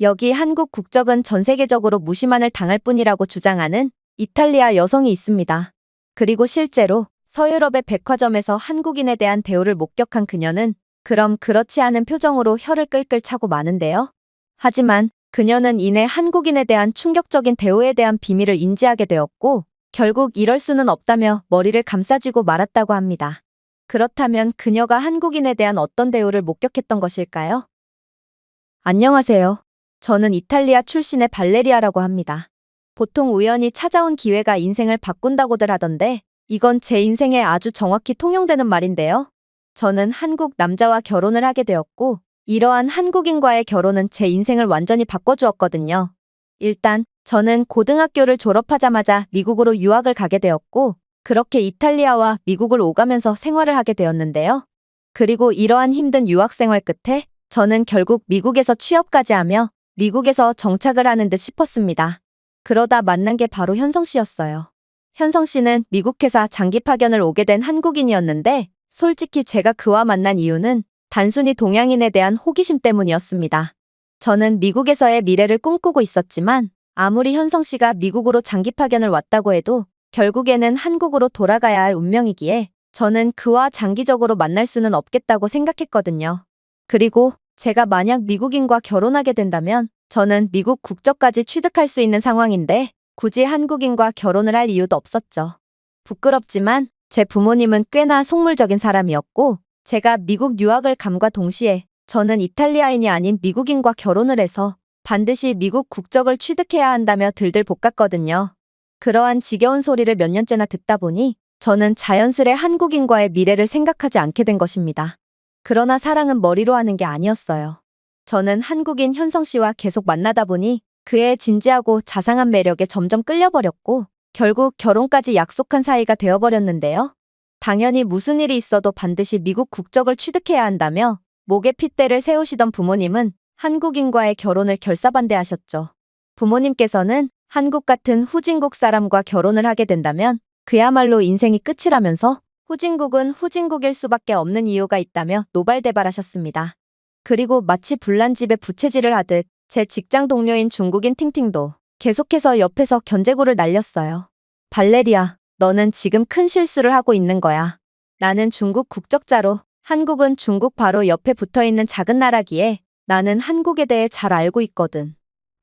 여기 한국 국적은 전 세계적으로 무시만을 당할 뿐이라고 주장하는 이탈리아 여성이 있습니다. 그리고 실제로 서유럽의 백화점에서 한국인에 대한 대우를 목격한 그녀는 그럼 그렇지 않은 표정으로 혀를 끌끌 차고 마는데요. 하지만 그녀는 이내 한국인에 대한 충격적인 대우에 대한 비밀을 인지하게 되었고 결국 이럴 수는 없다며 머리를 감싸쥐고 말았다고 합니다. 그렇다면 그녀가 한국인에 대한 어떤 대우를 목격했던 것일까요? 안녕하세요. 저는 이탈리아 출신의 발레리아라고 합니다. 보통 우연히 찾아온 기회가 인생을 바꾼다고들 하던데 이건 제 인생에 아주 정확히 통용되는 말인데요. 저는 한국 남자와 결혼을 하게 되었고 이러한 한국인과의 결혼은 제 인생을 완전히 바꿔주었거든요. 일단 저는 고등학교를 졸업하자마자 미국으로 유학을 가게 되었고 그렇게 이탈리아와 미국을 오가면서 생활을 하게 되었는데요. 그리고 이러한 힘든 유학 생활 끝에 저는 결국 미국에서 취업까지 하며 미국에서 정착을 하는 듯 싶었습니다. 그러다 만난 게 바로 현성 씨였어요. 현성 씨는 미국 회사 장기 파견을 오게 된 한국인이었는데 솔직히 제가 그와 만난 이유는 단순히 동양인에 대한 호기심 때문이었습니다. 저는 미국에서의 미래를 꿈꾸고 있었지만 아무리 현성 씨가 미국으로 장기 파견을 왔다고 해도 결국에는 한국으로 돌아가야 할 운명이기에 저는 그와 장기적으로 만날 수는 없겠다고 생각했거든요. 그리고 제가 만약 미국인과 결혼하게 된다면 저는 미국 국적까지 취득할 수 있는 상황인데 굳이 한국인과 결혼을 할 이유도 없었죠. 부끄럽지만 제 부모님은 꽤나 속물적인 사람이었고 제가 미국 유학을 감과 동시에 저는 이탈리아인이 아닌 미국인과 결혼을 해서 반드시 미국 국적을 취득해야 한다며 들들 볶았거든요. 그러한 지겨운 소리를 몇 년째나 듣다 보니 저는 자연스레 한국인과의 미래를 생각하지 않게 된 것입니다. 그러나 사랑은 머리로 하는 게 아니었어요. 저는 한국인 현성 씨와 계속 만나다 보니 그의 진지하고 자상한 매력에 점점 끌려버렸고 결국 결혼까지 약속한 사이가 되어버렸는데요. 당연히 무슨 일이 있어도 반드시 미국 국적을 취득해야 한다며 목에 핏대를 세우시던 부모님은 한국인과의 결혼을 결사반대하셨죠. 부모님께서는 한국 같은 후진국 사람과 결혼을 하게 된다면 그야말로 인생이 끝이라면서 후진국은 후진국일 수밖에 없는 이유가 있다며 노발대발하셨습니다. 그리고 마치 불난 집에 부채질을 하듯 제 직장 동료인 중국인 팅팅도 계속해서 옆에서 견제구를 날렸어요. 발레리아, 너는 지금 큰 실수를 하고 있는 거야. 나는 중국 국적자로 한국은 중국 바로 옆에 붙어 있는 작은 나라기에 나는 한국에 대해 잘 알고 있거든.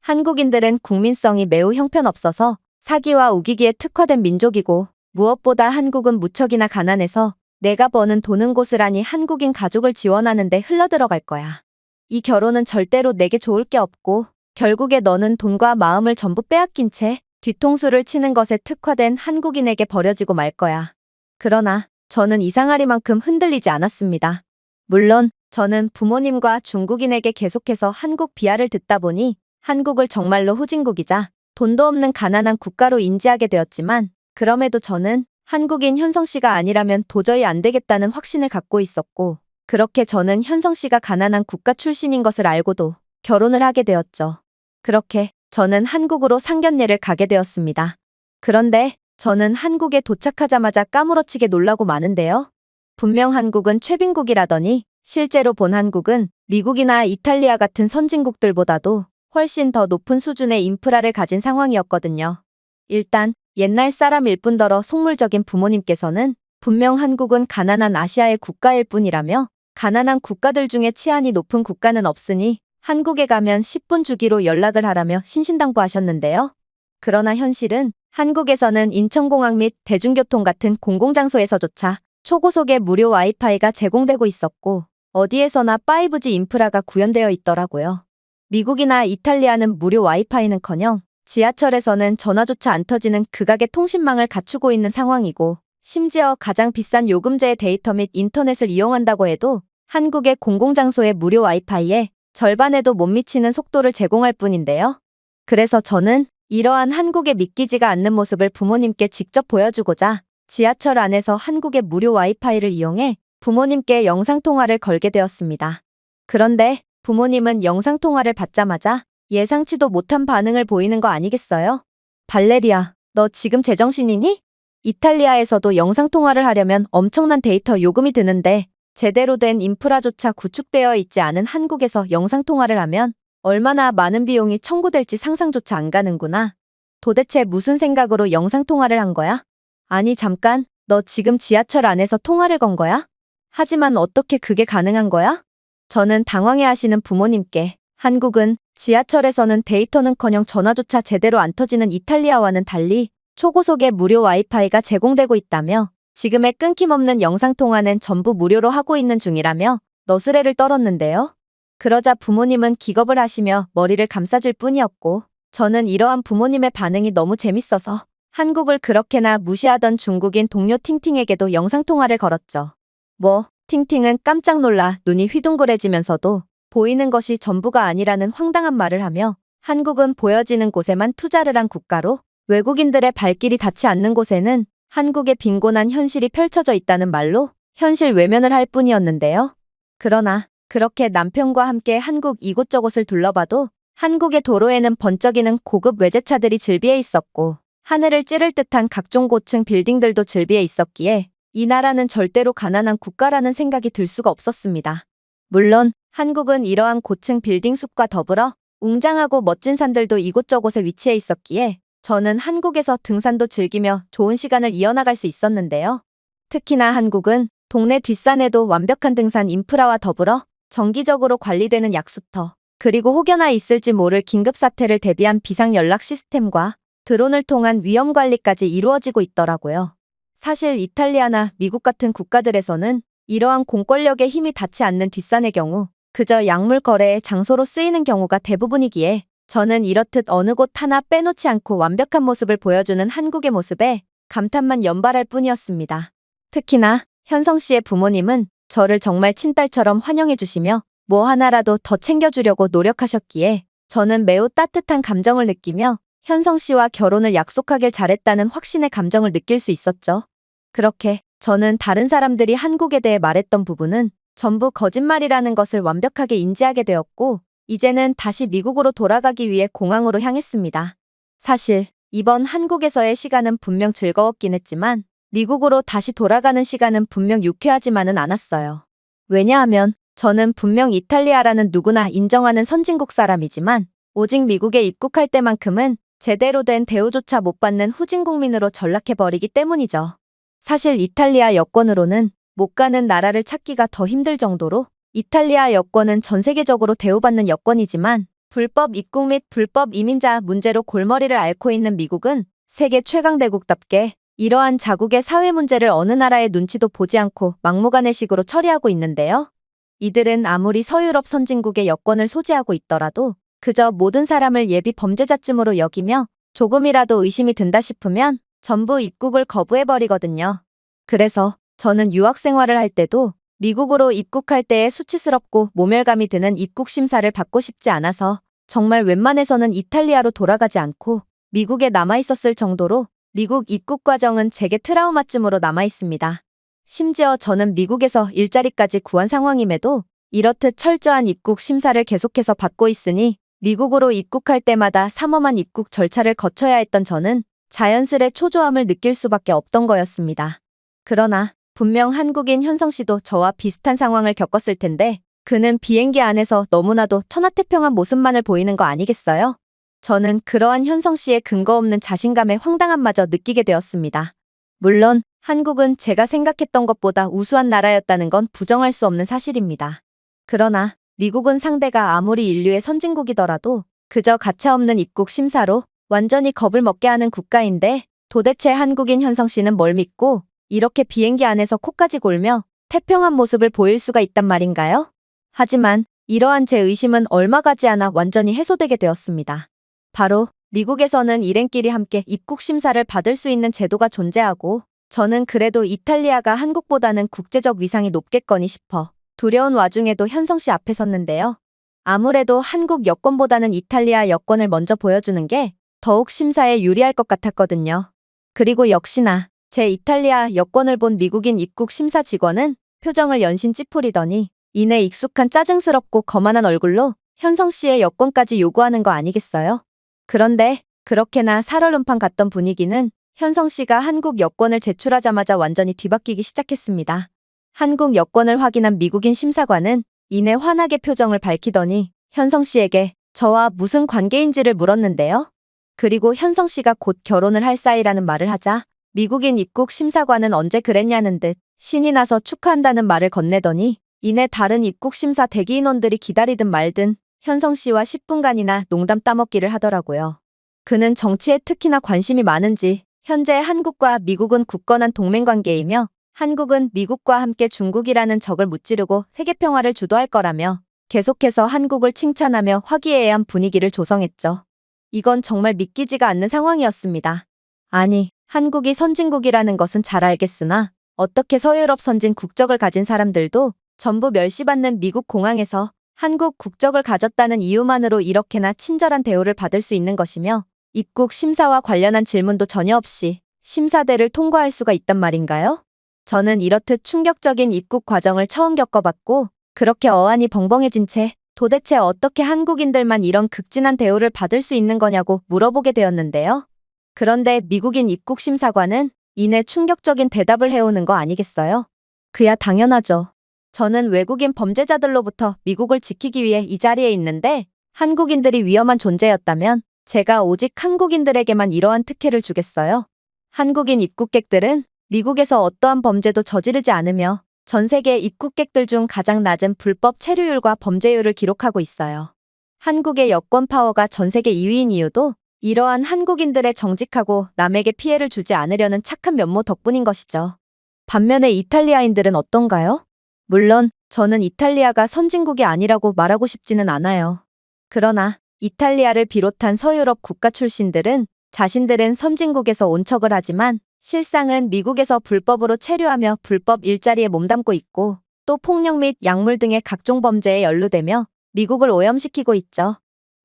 한국인들은 국민성이 매우 형편없어서 사기와 우기기에 특화된 민족이고 무엇보다 한국은 무척이나 가난해서 내가 버는 곳을 아니 한국인 가족을 지원하는데 흘러들어갈 거야. 이 결혼은 절대로 내게 좋을 게 없고 결국에 너는 돈과 마음을 전부 빼앗긴 채 뒤통수를 치는 것에 특화된 한국인에게 버려지고 말 거야. 그러나 저는 이상하리만큼 흔들리지 않았습니다. 물론 저는 부모님과 중국인에게 계속해서 한국 비하를 듣다 보니 한국을 정말로 후진국이자 돈도 없는 가난한 국가로 인지하게 되었지만 그럼에도 저는 한국인 현성 씨가 아니라면 도저히 안 되겠다는 확신을 갖고 있었고 그렇게 저는 현성 씨가 가난한 국가 출신인 것을 알고도 결혼을 하게 되었죠. 그렇게 저는 한국으로 상견례를 가게 되었습니다. 그런데 저는 한국에 도착하자마자 까무러치게 놀라고 마는데요. 분명 한국은 최빈국이라더니 실제로 본 한국은 미국이나 이탈리아 같은 선진국들보다도 훨씬 더 높은 수준의 인프라를 가진 상황이었거든요. 일단 옛날 사람일 뿐더러 속물적인 부모님께서는 분명 한국은 가난한 아시아의 국가일 뿐이라며 가난한 국가들 중에 치안이 높은 국가는 없으니 한국에 가면 10분 주기로 연락을 하라며 신신당부하셨는데요. 그러나 현실은 한국에서는 인천공항 및 대중교통 같은 공공장소에서조차 초고속의 무료 와이파이가 제공되고 있었고 어디에서나 5G 인프라가 구현되어 있더라고요. 미국이나 이탈리아는 무료 와이파이는커녕 지하철에서는 전화조차 안 터지는 극악의 통신망을 갖추고 있는 상황이고 심지어 가장 비싼 요금제의 데이터 및 인터넷을 이용한다고 해도 한국의 공공장소의 무료 와이파이에 절반에도 못 미치는 속도를 제공할 뿐인데요. 그래서 저는 이러한 한국에 믿기지가 않는 모습을 부모님께 직접 보여주고자 지하철 안에서 한국의 무료 와이파이를 이용해 부모님께 영상통화를 걸게 되었습니다. 그런데 부모님은 영상통화를 받자마자 예상치도 못한 반응을 보이는 거 아니겠어요? 발레리아, 너 지금 제정신이니? 이탈리아에서도 영상통화를 하려면 엄청난 데이터 요금이 드는데 제대로 된 인프라조차 구축되어 있지 않은 한국에서 영상통화를 하면 얼마나 많은 비용이 청구될지 상상조차 안 가는구나. 도대체 무슨 생각으로 영상통화를 한 거야? 아니, 잠깐. 너 지금 지하철 안에서 통화를 건 거야? 하지만 어떻게 그게 가능한 거야? 저는 당황해 하시는 부모님께 한국은 지하철에서는 데이터는커녕 전화조차 제대로 안 터지는 이탈리아와는 달리 초고속의 무료 와이파이가 제공되고 있다며 지금의 끊김없는 영상통화는 전부 무료로 하고 있는 중이라며 너스레를 떨었는데요. 그러자 부모님은 기겁을 하시며 머리를 감싸줄 뿐이었고 저는 이러한 부모님의 반응이 너무 재밌어서 한국을 그렇게나 무시하던 중국인 동료 팅팅에게도 영상통화를 걸었죠. 뭐, 팅팅은 깜짝 놀라 눈이 휘둥그레지면서도 보이는 것이 전부가 아니라는 황당한 말을 하며 한국은 보여지는 곳에만 투자를 한 국가로 외국인들의 발길이 닿지 않는 곳에는 한국의 빈곤한 현실이 펼쳐져 있다는 말로 현실 외면을 할 뿐이었는데요. 그러나 그렇게 남편과 함께 한국 이곳저곳을 둘러봐도 한국의 도로에는 번쩍이는 고급 외제차들이 즐비해 있었고 하늘을 찌를 듯한 각종 고층 빌딩들도 즐비해 있었기에 이 나라는 절대로 가난한 국가라는 생각이 들 수가 없었습니다. 물론 한국은 이러한 고층 빌딩 숲과 더불어 웅장하고 멋진 산들도 이곳저곳에 위치해 있었기에 저는 한국에서 등산도 즐기며 좋은 시간을 이어나갈 수 있었는데요. 특히나 한국은 동네 뒷산에도 완벽한 등산 인프라와 더불어 정기적으로 관리되는 약수터, 그리고 혹여나 있을지 모를 긴급 사태를 대비한 비상 연락 시스템과 드론을 통한 위험 관리까지 이루어지고 있더라고요. 사실 이탈리아나 미국 같은 국가들에서는 이러한 공권력의 힘이 닿지 않는 뒷산의 경우 그저 약물 거래의 장소로 쓰이는 경우가 대부분이기에 저는 이렇듯 어느 곳 하나 빼놓지 않고 완벽한 모습을 보여주는 한국의 모습에 감탄만 연발할 뿐이었습니다. 특히나 현성 씨의 부모님은 저를 정말 친딸처럼 환영해 주시며 뭐 하나라도 더 챙겨주려고 노력하셨기에 저는 매우 따뜻한 감정을 느끼며 현성 씨와 결혼을 약속하길 잘했다는 확신의 감정을 느낄 수 있었죠. 그렇게 저는 다른 사람들이 한국에 대해 말했던 부분은 전부 거짓말이라는 것을 완벽하게 인지하게 되었고, 이제는 다시 미국으로 돌아가기 위해 공항으로 향했습니다. 사실, 이번 한국에서의 시간은 분명 즐거웠긴 했지만, 미국으로 다시 돌아가는 시간은 분명 유쾌하지만은 않았어요. 왜냐하면, 저는 분명 이탈리아라는 누구나 인정하는 선진국 사람이지만, 오직 미국에 입국할 때만큼은 제대로 된 대우조차 못 받는 후진국민으로 전락해버리기 때문이죠. 사실 이탈리아 여권으로는 못 가는 나라를 찾기가 더 힘들 정도로 이탈리아 여권은 전 세계적으로 대우받는 여권이지만 불법 입국 및 불법 이민자 문제로 골머리를 앓고 있는 미국은 세계 최강 대국답게 이러한 자국의 사회 문제를 어느 나라의 눈치도 보지 않고 막무가내 식으로 처리하고 있는데요. 이들은 아무리 서유럽 선진국의 여권을 소지하고 있더라도 그저 모든 사람을 예비 범죄자쯤으로 여기며 조금이라도 의심이 든다 싶으면 전부 입국을 거부해버리거든요. 그래서 저는 유학 생활을 할 때도 미국으로 입국할 때에 수치스럽고 모멸감이 드는 입국 심사를 받고 싶지 않아서 정말 웬만해서는 이탈리아로 돌아가지 않고 미국에 남아 있었을 정도로 미국 입국 과정은 제게 트라우마쯤으로 남아 있습니다. 심지어 저는 미국에서 일자리까지 구한 상황임에도 이렇듯 철저한 입국 심사를 계속해서 받고 있으니 미국으로 입국할 때마다 삼엄한 입국 절차를 거쳐야 했던 저는 자연스레 초조함을 느낄 수밖에 없던 거였습니다. 그러나 분명 한국인 현성 씨도 저와 비슷한 상황을 겪었을 텐데 그는 비행기 안에서 너무나도 천하태평한 모습만을 보이는 거 아니겠어요? 저는 그러한 현성 씨의 근거 없는 자신감의 황당함마저 느끼게 되었습니다. 물론 한국은 제가 생각했던 것보다 우수한 나라였다는 건 부정할 수 없는 사실입니다. 그러나 미국은 상대가 아무리 인류의 선진국이더라도 그저 가차없는 입국 심사로 완전히 겁을 먹게 하는 국가인데 도대체 한국인 현성 씨는 뭘 믿고 이렇게 비행기 안에서 코까지 골며 태평한 모습을 보일 수가 있단 말인가요? 하지만 이러한 제 의심은 얼마 가지 않아 완전히 해소되게 되었습니다. 바로 미국에서는 일행끼리 함께 입국 심사를 받을 수 있는 제도가 존재하고 저는 그래도 이탈리아가 한국보다는 국제적 위상이 높겠거니 싶어 두려운 와중에도 현성 씨 앞에 섰는데요. 아무래도 한국 여권보다는 이탈리아 여권을 먼저 보여주는 게 더욱 심사에 유리할 것 같았거든요. 그리고 역시나 제 이탈리아 여권을 본 미국인 입국 심사 직원은 표정을 연신 찌푸리더니 이내 익숙한 짜증스럽고 거만한 얼굴로 현성 씨의 여권까지 요구하는 거 아니겠어요? 그런데 그렇게나 살얼음판 같던 분위기는 현성 씨가 한국 여권을 제출하자마자 완전히 뒤바뀌기 시작했습니다. 한국 여권을 확인한 미국인 심사관은 이내 환하게 표정을 밝히더니 현성 씨에게 저와 무슨 관계인지를 물었는데요. 그리고 현성 씨가 곧 결혼을 할 사이라는 말을 하자 미국인 입국 심사관은 언제 그랬냐는 듯 신이 나서 축하한다는 말을 건네더니 이내 다른 입국 심사 대기 인원들이 기다리든 말든 현성 씨와 10분간이나 농담 따먹기를 하더라고요. 그는 정치에 특히나 관심이 많은지 현재 한국과 미국은 굳건한 동맹 관계이며 한국은 미국과 함께 중국이라는 적을 무찌르고 세계 평화를 주도할 거라며 계속해서 한국을 칭찬하며 화기애애한 분위기를 조성했죠. 이건 정말 믿기지가 않는 상황이었습니다. 아니, 한국이 선진국이라는 것은 잘 알겠으나 어떻게 서유럽 선진 국적을 가진 사람들도 전부 멸시받는 미국 공항에서 한국 국적을 가졌다는 이유만으로 이렇게나 친절한 대우를 받을 수 있는 것이며 입국 심사와 관련한 질문도 전혀 없이 심사대를 통과할 수가 있단 말인가요? 저는 이렇듯 충격적인 입국 과정을 처음 겪어봤고 그렇게 어안이 벙벙해진 채 도대체 어떻게 한국인들만 이런 극진한 대우를 받을 수 있는 거냐고 물어보게 되었는데요. 그런데 미국인 입국 심사관은 이내 충격적인 대답을 해오는 거 아니겠어요? 그야 당연하죠. 저는 외국인 범죄자들로부터 미국을 지키기 위해 이 자리에 있는데 한국인들이 위험한 존재였다면 제가 오직 한국인들에게만 이러한 특혜를 주겠어요. 한국인 입국객들은 미국에서 어떠한 범죄도 저지르지 않으며 전 세계 입국객들 중 가장 낮은 불법 체류율과 범죄율을 기록하고 있어요. 한국의 여권 파워가 전 세계 2위인 이유도 이러한 한국인들의 정직하고 남에게 피해를 주지 않으려는 착한 면모 덕분인 것이죠. 반면에 이탈리아인들은 어떤가요? 물론 저는 이탈리아가 선진국이 아니라고 말하고 싶지는 않아요. 그러나 이탈리아를 비롯한 서유럽 국가 출신들은 자신들은 선진국에서 온 척을 하지만 실상은 미국에서 불법으로 체류하며 불법 일자리에 몸담고 있고 또 폭력 및 약물 등의 각종 범죄에 연루되며 미국을 오염시키고 있죠.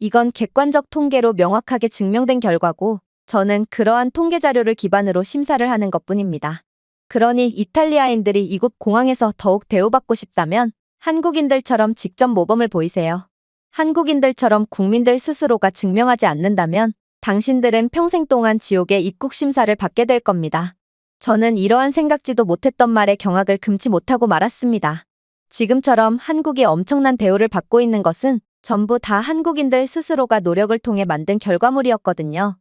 이건 객관적 통계로 명확하게 증명된 결과고 저는 그러한 통계 자료를 기반으로 심사를 하는 것 뿐입니다. 그러니 이탈리아인들이 이곳 공항에서 더욱 대우받고 싶다면 한국인들처럼 직접 모범을 보이세요. 한국인들처럼 국민들 스스로가 증명하지 않는다면 당신들은 평생 동안 지옥의 입국 심사를 받게 될 겁니다. 저는 이러한 생각지도 못했던 말에 경악을 금치 못하고 말았습니다. 지금처럼 한국이 엄청난 대우를 받고 있는 것은 전부 다 한국인들 스스로가 노력을 통해 만든 결과물이었거든요.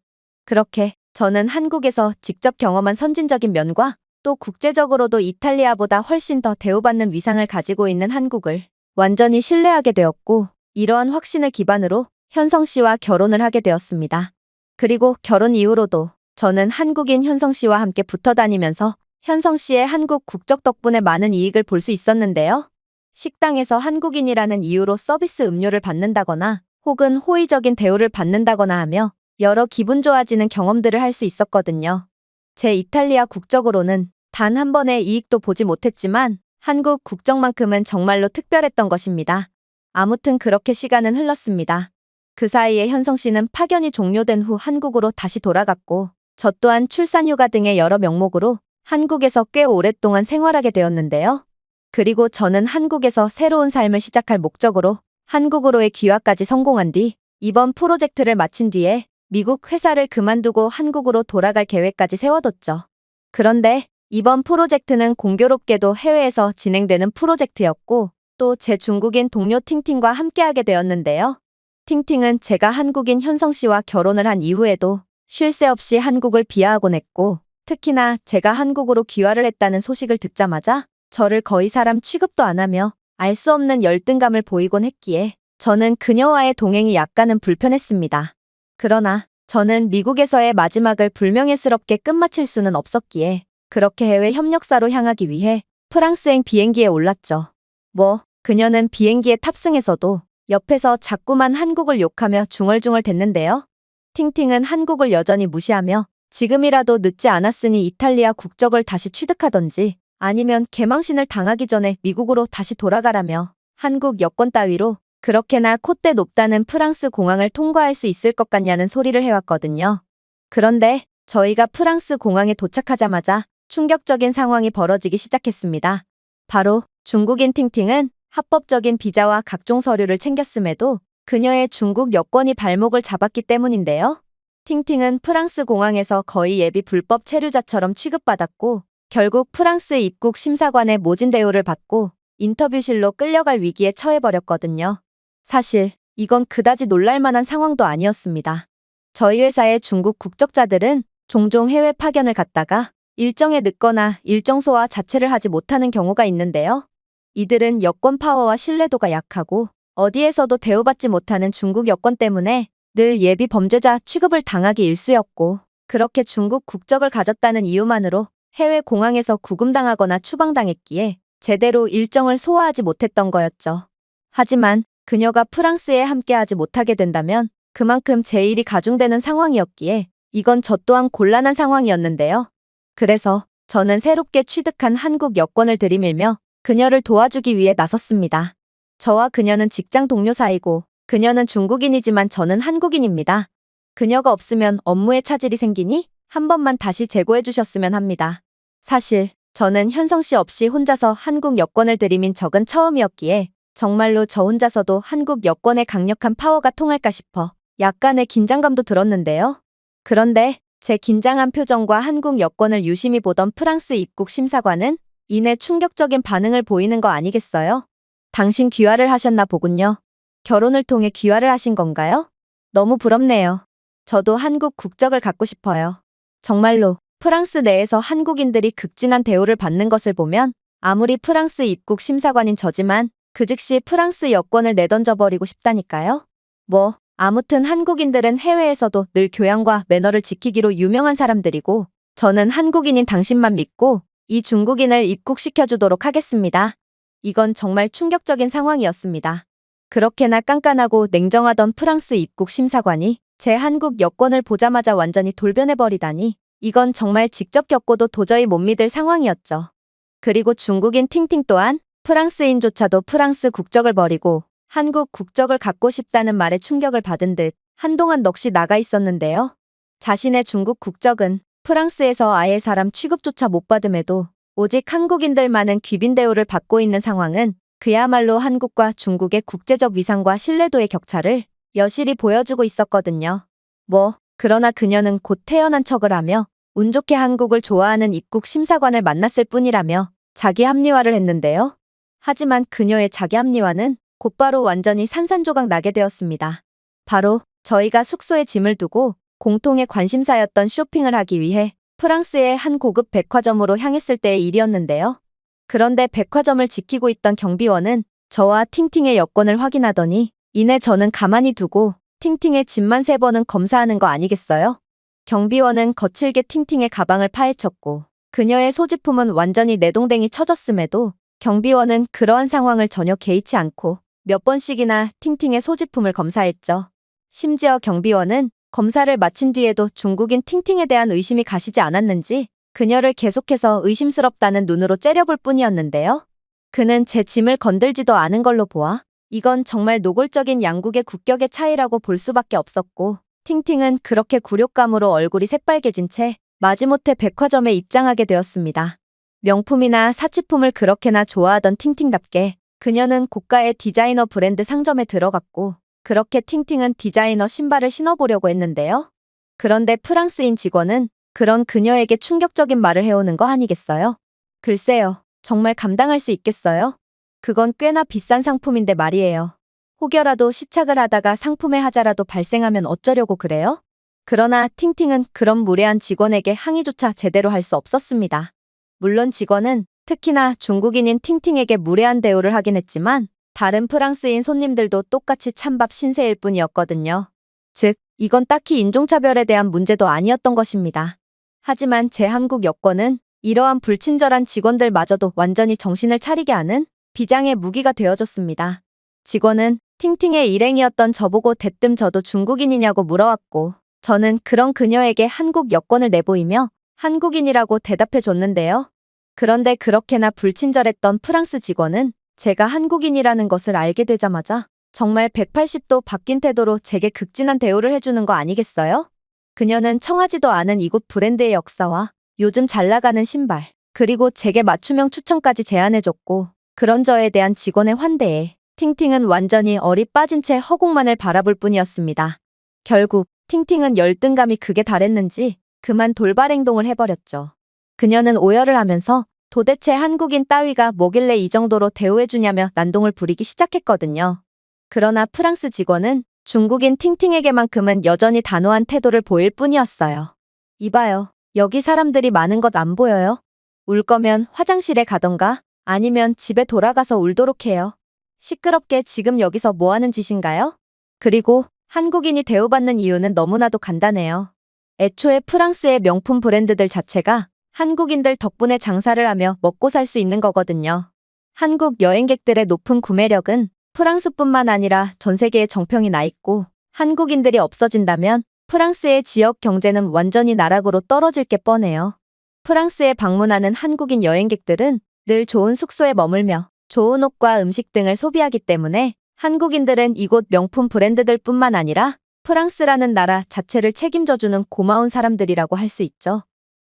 그렇게 저는 한국에서 직접 경험한 선진적인 면과 또 국제적으로도 이탈리아보다 훨씬 더 대우받는 위상을 가지고 있는 한국을 완전히 신뢰하게 되었고 이러한 확신을 기반으로 현성 씨와 결혼을 하게 되었습니다. 그리고 결혼 이후로도 저는 한국인 현성 씨와 함께 붙어 다니면서 현성 씨의 한국 국적 덕분에 많은 이익을 볼 수 있었는데요. 식당에서 한국인이라는 이유로 서비스 음료를 받는다거나 혹은 호의적인 대우를 받는다거나 하며 여러 기분 좋아지는 경험들을 할 수 있었거든요. 제 이탈리아 국적으로는 단 한 번의 이익도 보지 못했지만 한국 국적만큼은 정말로 특별했던 것입니다. 아무튼 그렇게 시간은 흘렀습니다. 그 사이에 현성 씨는 파견이 종료된 후 한국으로 다시 돌아갔고 저 또한 출산휴가 등의 여러 명목으로 한국에서 꽤 오랫동안 생활하게 되었는데요. 그리고 저는 한국에서 새로운 삶을 시작할 목적으로 한국으로의 귀화까지 성공한 뒤 이번 프로젝트를 마친 뒤에 미국 회사를 그만두고 한국으로 돌아갈 계획까지 세워뒀죠. 그런데 이번 프로젝트는 공교롭게도 해외에서 진행되는 프로젝트였고 또 제 중국인 동료 팅팅과 함께하게 되었는데요. 팅팅은 제가 한국인 현성 씨와 결혼을 한 이후에도 쉴 새 없이 한국을 비하하곤 했고 특히나 제가 한국으로 귀화를 했다는 소식을 듣자마자 저를 거의 사람 취급도 안 하며 알 수 없는 열등감을 보이곤 했기에 저는 그녀와의 동행이 약간은 불편했습니다. 그러나 저는 미국에서의 마지막을 불명예스럽게 끝마칠 수는 없었기에 그렇게 해외 협력사로 향하기 위해 프랑스행 비행기에 올랐죠. 뭐, 그녀는 비행기에 탑승해서도 옆에서 자꾸만 한국을 욕하며 중얼중얼 댔는데요. 팅팅은 한국을 여전히 무시하며 지금이라도 늦지 않았으니 이탈리아 국적을 다시 취득하던지 아니면 개망신을 당하기 전에 미국으로 다시 돌아가라며 한국 여권 따위로 그렇게나 콧대 높다는 프랑스 공항을 통과할 수 있을 것 같냐는 소리를 해왔거든요. 그런데 저희가 프랑스 공항에 도착하자마자 충격적인 상황이 벌어지기 시작했습니다. 바로 중국인 팅팅은 합법적인 비자와 각종 서류를 챙겼음에도 그녀의 중국 여권이 발목을 잡았기 때문인데요. 팅팅은 프랑스 공항에서 거의 예비 불법 체류자처럼 취급받았고 결국 프랑스 입국 심사관의 모진 대우를 받고 인터뷰실로 끌려갈 위기에 처해버렸거든요. 사실 이건 그다지 놀랄만한 상황도 아니었습니다. 저희 회사의 중국 국적자들은 종종 해외 파견을 갔다가 일정에 늦거나 일정 소화 자체를 하지 못하는 경우가 있는데요. 이들은 여권 파워와 신뢰도가 약하고 어디에서도 대우받지 못하는 중국 여권 때문에 늘 예비 범죄자 취급을 당하기 일쑤였고 그렇게 중국 국적을 가졌다는 이유만으로 해외 공항에서 구금당하거나 추방당했기에 제대로 일정을 소화하지 못했던 거였죠. 하지만 그녀가 프랑스에 함께하지 못하게 된다면 그만큼 제 일이 가중되는 상황이었기에 이건 저 또한 곤란한 상황이었는데요. 그래서 저는 새롭게 취득한 한국 여권을 들이밀며 그녀를 도와주기 위해 나섰습니다. 저와 그녀는 직장 동료 사이고 그녀는 중국인이지만 저는 한국인입니다. 그녀가 없으면 업무에 차질이 생기니 한 번만 다시 제고해 주셨으면 합니다. 사실 저는 현성 씨 없이 혼자서 한국 여권을 들이민 적은 처음이었기에 정말로 저 혼자서도 한국 여권의 강력한 파워가 통할까 싶어 약간의 긴장감도 들었는데요. 그런데 제 긴장한 표정과 한국 여권을 유심히 보던 프랑스 입국 심사관은 이내 충격적인 반응을 보이는 거 아니겠어요? 당신 귀화를 하셨나 보군요. 결혼을 통해 귀화를 하신 건가요? 너무 부럽네요. 저도 한국 국적을 갖고 싶어요. 정말로 프랑스 내에서 한국인들이 극진한 대우를 받는 것을 보면 아무리 프랑스 입국 심사관인 저지만 그 즉시 프랑스 여권을 내던져 버리고 싶다니까요. 뭐, 아무튼 한국인들은 해외에서도 늘 교양과 매너를 지키기로 유명한 사람들이고 저는 한국인인 당신만 믿고 이 중국인을 입국시켜 주도록 하겠습니다. 이건 정말 충격적인 상황이었습니다. 그렇게나 깐깐하고 냉정하던 프랑스 입국 심사관이 제 한국 여권을 보자마자 완전히 돌변해버리다니 이건 정말 직접 겪고도 도저히 못 믿을 상황이었죠. 그리고 중국인 팅팅 또한 프랑스인조차도 프랑스 국적을 버리고 한국 국적을 갖고 싶다는 말에 충격을 받은 듯 한동안 넋이 나가 있었는데요. 자신의 중국 국적은 프랑스에서 아예 사람 취급조차 못 받음에도 오직 한국인들만은 귀빈 대우를 받고 있는 상황은 그야말로 한국과 중국의 국제적 위상과 신뢰도의 격차를 여실히 보여주고 있었거든요. 뭐, 그러나 그녀는 곧 태어난 척을 하며 운 좋게 한국을 좋아하는 입국 심사관을 만났을 뿐이라며 자기 합리화를 했는데요. 하지만 그녀의 자기 합리화는 곧바로 완전히 산산조각 나게 되었습니다. 바로 저희가 숙소에 짐을 두고 공통의 관심사였던 쇼핑을 하기 위해 프랑스의 한 고급 백화점으로 향했을 때의 일이었는데요. 그런데 백화점을 지키고 있던 경비원은 저와 팅팅의 여권을 확인하더니 이내 저는 가만히 두고 팅팅의 짐만 세 번은 검사하는 거 아니겠어요? 경비원은 거칠게 팅팅의 가방을 파헤쳤고 그녀의 소지품은 완전히 내동댕이 쳐졌음에도 경비원은 그러한 상황을 전혀 개의치 않고 몇 번씩이나 팅팅의 소지품을 검사했죠. 심지어 경비원은 검사를 마친 뒤에도 중국인 팅팅에 대한 의심이 가시지 않았는지 그녀를 계속해서 의심스럽다는 눈으로 째려볼 뿐이었는데요. 그는 제 짐을 건들지도 않은 걸로 보아 이건 정말 노골적인 양국의 국격의 차이라고 볼 수밖에 없었고 팅팅은 그렇게 굴욕감으로 얼굴이 새빨개진 채 마지못해 백화점에 입장하게 되었습니다. 명품이나 사치품을 그렇게나 좋아하던 팅팅답게 그녀는 고가의 디자이너 브랜드 상점에 들어갔고 그렇게 팅팅은 디자이너 신발을 신어보려고 했는데요. 그런데 프랑스인 직원은 그런 그녀에게 충격적인 말을 해오는 거 아니겠어요? 글쎄요, 정말 감당할 수 있겠어요? 그건 꽤나 비싼 상품인데 말이에요. 혹여라도 시착을 하다가 상품의 하자라도 발생하면 어쩌려고 그래요? 그러나 팅팅은 그런 무례한 직원에게 항의조차 제대로 할 수 없었습니다. 물론 직원은 특히나 중국인인 팅팅에게 무례한 대우를 하긴 했지만 다른 프랑스인 손님들도 똑같이 찬밥 신세일 뿐이었거든요. 즉, 이건 딱히 인종차별에 대한 문제도 아니었던 것입니다. 하지만 제 한국 여권은 이러한 불친절한 직원들마저도 완전히 정신을 차리게 하는 비장의 무기가 되어줬습니다. 직원은 팅팅의 일행이었던 저보고 대뜸 저도 중국인이냐고 물어왔고 저는 그런 그녀에게 한국 여권을 내보이며 한국인이라고 대답해 줬는데요. 그런데 그렇게나 불친절했던 프랑스 직원은 제가 한국인이라는 것을 알게 되자마자 정말 180도 바뀐 태도로 제게 극진한 대우를 해주는 거 아니겠어요? 그녀는 청하지도 않은 이곳 브랜드의 역사와 요즘 잘 나가는 신발, 그리고 제게 맞춤형 추천까지 제안해줬고 그런 저에 대한 직원의 환대에 팅팅은 완전히 어리 빠진 채 허공만을 바라볼 뿐이었습니다. 결국 팅팅은 열등감이 극에 달했는지 그만 돌발 행동을 해버렸죠. 그녀는 오열을 하면서 도대체 한국인 따위가 뭐길래 이 정도로 대우해주냐며 난동을 부리기 시작했거든요. 그러나 프랑스 직원은 중국인 팅팅에게만큼은 여전히 단호한 태도를 보일 뿐이었어요. 이봐요. 여기 사람들이 많은 것 안 보여요? 울 거면 화장실에 가던가 아니면 집에 돌아가서 울도록 해요. 시끄럽게 지금 여기서 뭐 하는 짓인가요? 그리고 한국인이 대우받는 이유는 너무나도 간단해요. 애초에 프랑스의 명품 브랜드들 자체가 한국인들 덕분에 장사를 하며 먹고 살 수 있는 거거든요. 한국 여행객들의 높은 구매력은 프랑스뿐만 아니라 전 세계에 정평이 나 있고 한국인들이 없어진다면 프랑스의 지역 경제는 완전히 나락으로 떨어질 게 뻔해요. 프랑스에 방문하는 한국인 여행객들은 늘 좋은 숙소에 머물며 좋은 옷과 음식 등을 소비하기 때문에 한국인들은 이곳 명품 브랜드들 뿐만 아니라 프랑스라는 나라 자체를 책임져주는 고마운 사람들이라고 할 수 있죠.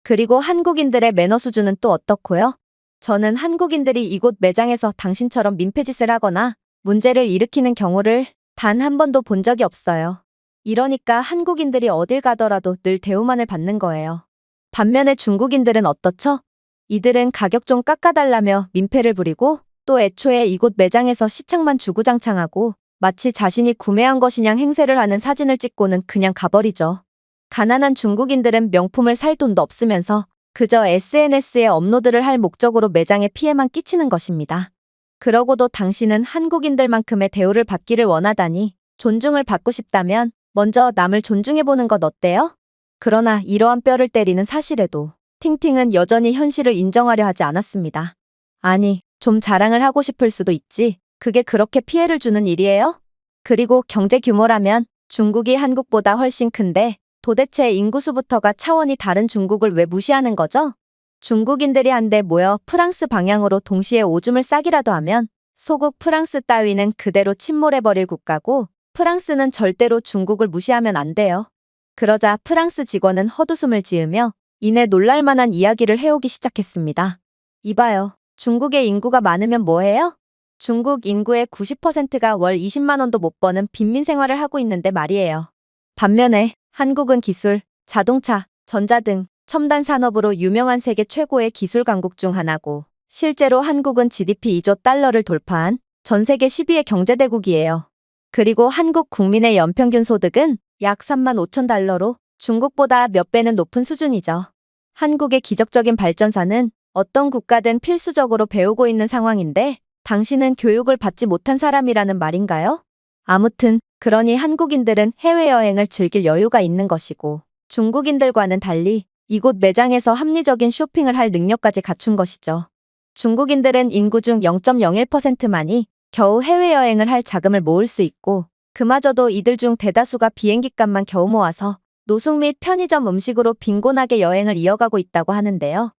그리고 한국인들의 매너 수준은 또 어떻고요? 저는 한국인들이 이곳 매장에서 당신처럼 민폐짓을 하거나 문제를 일으키는 경우를 단 한 번도 본 적이 없어요. 이러니까 한국인들이 어딜 가더라도 늘 대우만을 받는 거예요. 반면에 중국인들은 어떻죠? 이들은 가격 좀 깎아달라며 민폐를 부리고 또 애초에 이곳 매장에서 시창만 주구장창하고 마치 자신이 구매한 것이냥 행세를 하는 사진을 찍고는 그냥 가버리죠. 가난한 중국인들은 명품을 살 돈도 없으면서 그저 SNS에 업로드를 할 목적으로 매장에 피해만 끼치는 것입니다. 그러고도 당신은 한국인들만큼의 대우를 받기를 원하다니 존중을 받고 싶다면 먼저 남을 존중해보는 것 어때요? 그러나 이러한 뼈를 때리는 사실에도 팅팅은 여전히 현실을 인정하려 하지 않았습니다. 아니, 좀 자랑을 하고 싶을 수도 있지. 그게 그렇게 피해를 주는 일이에요? 그리고 경제 규모라면 중국이 한국보다 훨씬 큰데 도대체 인구수부터가 차원이 다른 중국을 왜 무시하는 거죠? 중국인들이 한데 모여 프랑스 방향으로 동시에 오줌을 싸기라도 하면 소국 프랑스 따위는 그대로 침몰해버릴 국가고 프랑스는 절대로 중국을 무시하면 안 돼요. 그러자 프랑스 직원은 헛웃음을 지으며 이내 놀랄만한 이야기를 해오기 시작했습니다. 이봐요. 중국의 인구가 많으면 뭐해요? 중국 인구의 90%가 월 20만 원도 못 버는 빈민 생활을 하고 있는데 말이에요. 반면에 한국은 기술, 자동차, 전자 등 첨단 산업으로 유명한 세계 최고의 기술 강국 중 하나고 실제로 한국은 GDP 2조 달러를 돌파한 전 세계 10위의 경제대국이에요. 그리고 한국 국민의 연평균 소득은 약 3만 5천 달러로 중국보다 몇 배는 높은 수준이죠. 한국의 기적적인 발전사는 어떤 국가든 필수적으로 배우고 있는 상황인데 당신은 교육을 받지 못한 사람이라는 말인가요? 아무튼 그러니 한국인들은 해외여행을 즐길 여유가 있는 것이고 중국인들과는 달리 이곳 매장에서 합리적인 쇼핑을 할 능력까지 갖춘 것이죠. 중국인들은 인구 중 0.01%만이 겨우 해외여행을 할 자금을 모을 수 있고 그마저도 이들 중 대다수가 비행기 값만 겨우 모아서 노숙 및 편의점 음식으로 빈곤하게 여행을 이어가고 있다고 하는데요.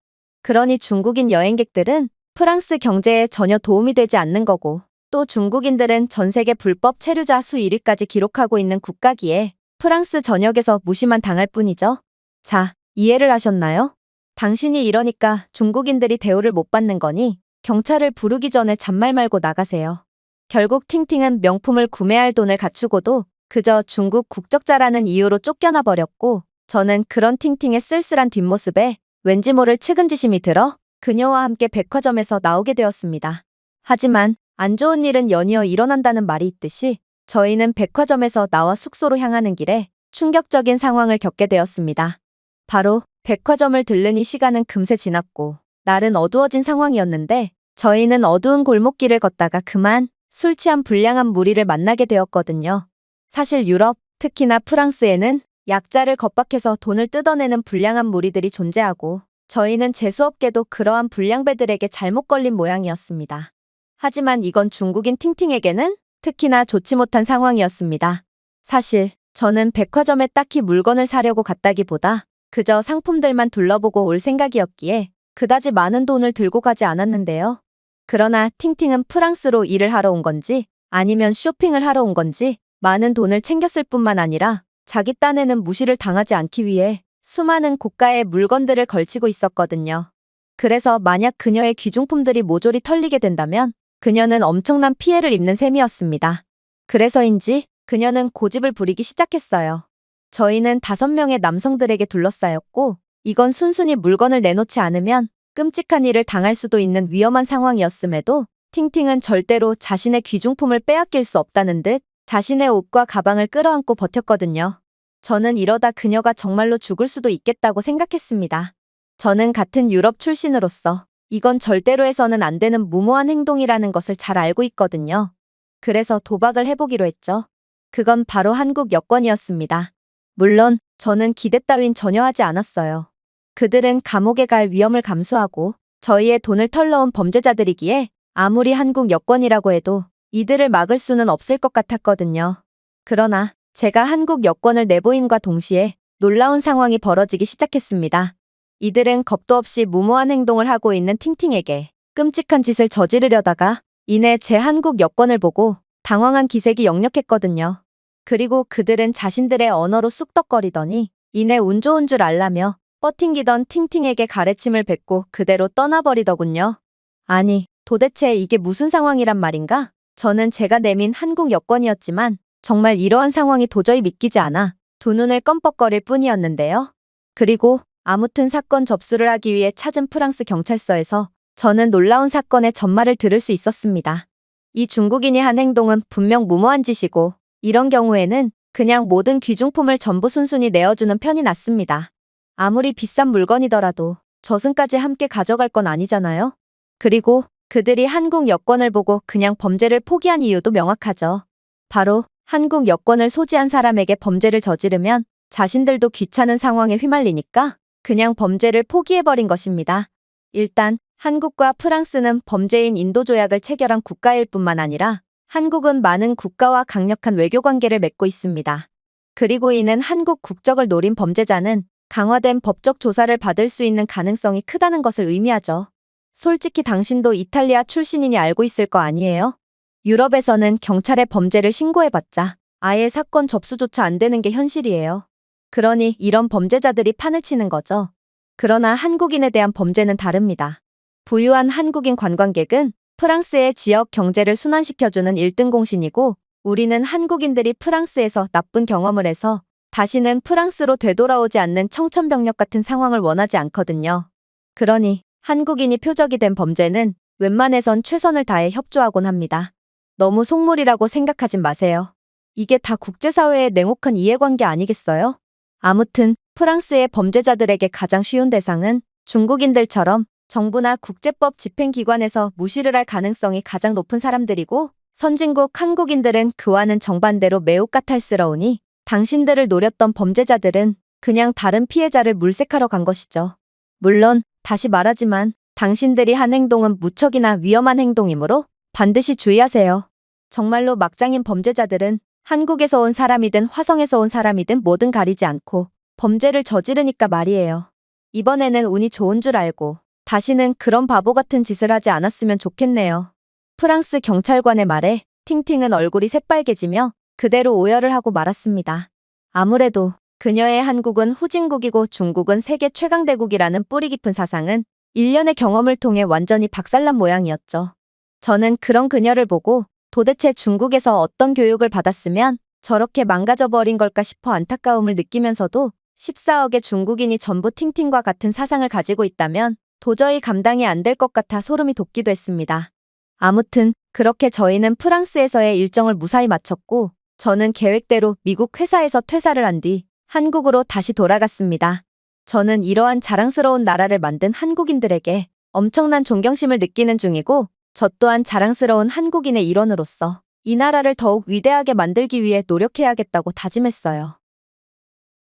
그러니 중국인 여행객들은 프랑스 경제에 전혀 도움이 되지 않는 거고 또 중국인들은 전 세계 불법 체류자 수 1위까지 기록하고 있는 국가기에 프랑스 전역에서 무시만 당할 뿐이죠. 자, 이해를 하셨나요? 당신이 이러니까 중국인들이 대우를 못 받는 거니 경찰을 부르기 전에 잔말 말고 나가세요. 결국 팅팅은 명품을 구매할 돈을 갖추고도 그저 중국 국적자라는 이유로 쫓겨나 버렸고 저는 그런 팅팅의 쓸쓸한 뒷모습에 왠지 모를 측은지심이 들어 그녀와 함께 백화점에서 나오게 되었습니다. 하지만 안 좋은 일은 연이어 일어난다는 말이 있듯이 저희는 백화점에서 나와 숙소로 향하는 길에 충격적인 상황을 겪게 되었습니다. 바로 백화점을 들르니 시간은 금세 지났고 날은 어두워진 상황이었는데 저희는 어두운 골목길을 걷다가 그만 술 취한 불량한 무리를 만나게 되었거든요. 사실 유럽, 특히나 프랑스에는 약자를 겁박해서 돈을 뜯어내는 불량한 무리들이 존재하고 저희는 재수없게도 그러한 불량배들에게 잘못 걸린 모양이었습니다. 하지만 이건 중국인 팅팅에게는 특히나 좋지 못한 상황이었습니다. 사실 저는 백화점에 딱히 물건을 사려고 갔다기보다 그저 상품들만 둘러보고 올 생각이었기에 그다지 많은 돈을 들고 가지 않았는데요. 그러나 팅팅은 프랑스로 일을 하러 온 건지 아니면 쇼핑을 하러 온 건지 많은 돈을 챙겼을 뿐만 아니라 자기 딴에는 무시를 당하지 않기 위해 수많은 고가의 물건들을 걸치고 있었거든요. 그래서 만약 그녀의 귀중품들이 모조리 털리게 된다면 그녀는 엄청난 피해를 입는 셈이었습니다. 그래서인지 그녀는 고집을 부리기 시작했어요. 저희는 다섯 명의 남성들에게 둘러싸였고 이건 순순히 물건을 내놓지 않으면 끔찍한 일을 당할 수도 있는 위험한 상황이었음에도 팅팅은 절대로 자신의 귀중품을 빼앗길 수 없다는 듯 자신의 옷과 가방을 끌어안고 버텼거든요. 저는 이러다 그녀가 정말로 죽을 수도 있겠다고 생각했습니다. 저는 같은 유럽 출신으로서 이건 절대로 해서는 안 되는 무모한 행동이라는 것을 잘 알고 있거든요. 그래서 도박을 해보기로 했죠. 그건 바로 한국 여권이었습니다. 물론 저는 기대 따윈 전혀 하지 않았어요. 그들은 감옥에 갈 위험을 감수하고 저희의 돈을 털러온 범죄자들이기에 아무리 한국 여권이라고 해도 이들을 막을 수는 없을 것 같았거든요. 그러나 제가 한국 여권을 내보임과 동시에 놀라운 상황이 벌어지기 시작했습니다. 이들은 겁도 없이 무모한 행동을 하고 있는 팅팅에게 끔찍한 짓을 저지르려다가 이내 제 한국 여권을 보고 당황한 기색이 역력했거든요. 그리고 그들은 자신들의 언어로 쑥덕거리더니 이내 운 좋은 줄 알라며 뻗팅기던 팅팅에게 가래침을 뱉고 그대로 떠나버리더군요. 아니, 도대체 이게 무슨 상황이란 말인가? 저는 제가 내민 한국 여권이었지만 정말 이러한 상황이 도저히 믿기지 않아 두 눈을 껌뻑거릴 뿐이었는데요. 그리고 아무튼 사건 접수를 하기 위해 찾은 프랑스 경찰서에서 저는 놀라운 사건의 전말을 들을 수 있었습니다. 이 중국인이 한 행동은 분명 무모한 짓이고 이런 경우에는 그냥 모든 귀중품을 전부 순순히 내어주는 편이 낫습니다. 아무리 비싼 물건이더라도 저승까지 함께 가져갈 건 아니잖아요. 그리고 그들이 한국 여권을 보고 그냥 범죄를 포기한 이유도 명확하죠. 바로 한국 여권을 소지한 사람에게 범죄를 저지르면 자신들도 귀찮은 상황에 휘말리니까 그냥 범죄를 포기해버린 것입니다. 일단 한국과 프랑스는 범죄인 인도 조약을 체결한 국가일 뿐만 아니라 한국은 많은 국가와 강력한 외교 관계를 맺고 있습니다. 그리고 이는 한국 국적을 노린 범죄자는 강화된 법적 조사를 받을 수 있는 가능성이 크다는 것을 의미하죠. 솔직히 당신도 이탈리아 출신이니 알고 있을 거 아니에요? 유럽에서는 경찰에 범죄를 신고해봤자 아예 사건 접수조차 안 되는 게 현실이에요. 그러니 이런 범죄자들이 판을 치는 거죠. 그러나 한국인에 대한 범죄는 다릅니다. 부유한 한국인 관광객은 프랑스의 지역 경제를 순환시켜주는 1등 공신이고 우리는 한국인들이 프랑스에서 나쁜 경험을 해서 다시는 프랑스로 되돌아오지 않는 청천벽력 같은 상황을 원하지 않거든요. 그러니 한국인이 표적이 된 범죄는 웬만해선 최선을 다해 협조하곤 합니다. 너무 속물이라고 생각하진 마세요. 이게 다 국제사회의 냉혹한 이해관계 아니겠어요? 아무튼 프랑스의 범죄자들에게 가장 쉬운 대상은 중국인들처럼 정부나 국제법 집행기관에서 무시를 할 가능성이 가장 높은 사람들이고 선진국 한국인들은 그와는 정반대로 매우 까탈스러우니 당신들을 노렸던 범죄자들은 그냥 다른 피해자를 물색하러 간 것이죠. 물론 다시 말하지만 당신들이 한 행동은 무척이나 위험한 행동이므로 반드시 주의하세요. 정말로 막장인 범죄자들은 한국에서 온 사람이든 화성에서 온 사람이든 뭐든 가리지 않고 범죄를 저지르니까 말이에요. 이번에는 운이 좋은 줄 알고 다시는 그런 바보 같은 짓을 하지 않았으면 좋겠네요. 프랑스 경찰관의 말에 팅팅은 얼굴이 새빨개지며 그대로 오열을 하고 말았습니다. 아무래도 그녀의 한국은 후진국이고 중국은 세계 최강대국이라는 뿌리 깊은 사상은 일련의 경험을 통해 완전히 박살난 모양이었죠. 저는 그런 그녀를 보고 도대체 중국에서 어떤 교육을 받았으면 저렇게 망가져버린 걸까 싶어 안타까움을 느끼면서도 14억의 중국인이 전부 팅팅과 같은 사상을 가지고 있다면 도저히 감당이 안 될 것 같아 소름이 돋기도 했습니다. 아무튼 그렇게 저희는 프랑스에서의 일정을 무사히 마쳤고 저는 계획대로 미국 회사에서 퇴사를 한 뒤 한국으로 다시 돌아갔습니다. 저는 이러한 자랑스러운 나라를 만든 한국인들에게 엄청난 존경심을 느끼는 중이고 저 또한 자랑스러운 한국인의 일원으로서 이 나라를 더욱 위대하게 만들기 위해 노력해야겠다고 다짐했어요.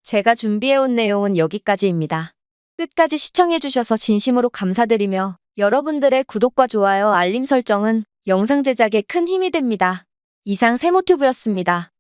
제가 준비해온 내용은 여기까지입니다. 끝까지 시청해주셔서 진심으로 감사드리며 여러분들의 구독과 좋아요, 알림 설정은 영상 제작에 큰 힘이 됩니다. 이상 세모튜브였습니다.